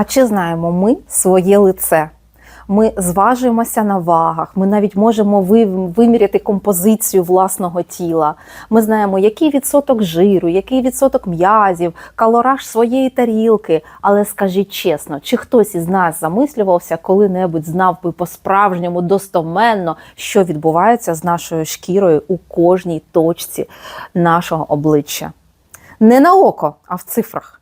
А чи знаємо ми своє лице? Ми зважуємося на вагах, ми навіть можемо виміряти композицію власного тіла. Ми знаємо, який відсоток жиру, який відсоток м'язів, калораж своєї тарілки. Але скажіть чесно, чи хтось із нас замислювався, коли-небудь знав би по-справжньому достоменно, що відбувається з нашою шкірою у кожній точці нашого обличчя? Не на око, а в цифрах.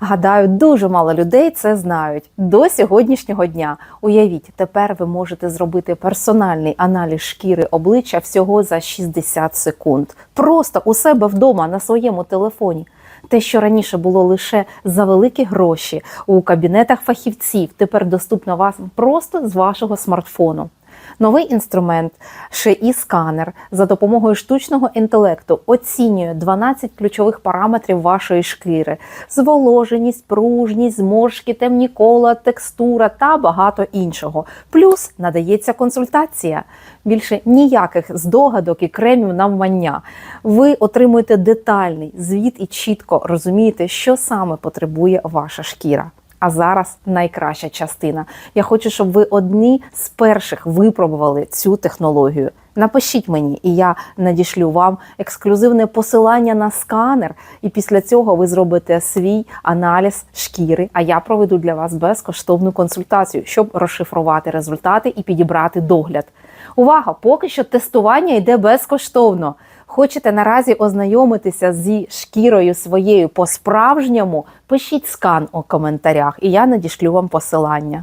Гадаю, дуже мало людей це знають до сьогоднішнього дня. Уявіть, тепер ви можете зробити персональний аналіз шкіри обличчя всього за 60 секунд. Просто у себе вдома на своєму телефоні. Те, що раніше було лише за великі гроші у кабінетах фахівців, тепер доступно вас просто з вашого смартфону. Новий інструмент ши сканер за допомогою штучного інтелекту оцінює 12 ключових параметрів вашої шкіри: зволоженість, пружність, зморшки, темні кола, текстура та багато іншого. Плюс надається консультація. Більше ніяких здогадок і кремів навмання. Ви отримуєте детальний звіт і чітко розумієте, що саме потребує ваша шкіра. А зараз найкраща частина. Я хочу, щоб ви одні з перших випробували цю технологію. Напишіть мені, і я надішлю вам ексклюзивне посилання на сканер. І після цього ви зробите свій аналіз шкіри. А я проведу для вас безкоштовну консультацію, щоб розшифрувати результати і підібрати догляд. Увага! Поки що тестування йде безкоштовно. Хочете наразі ознайомитися зі шкірою своєю по-справжньому? Пишіть скан у коментарях, і я надішлю вам посилання.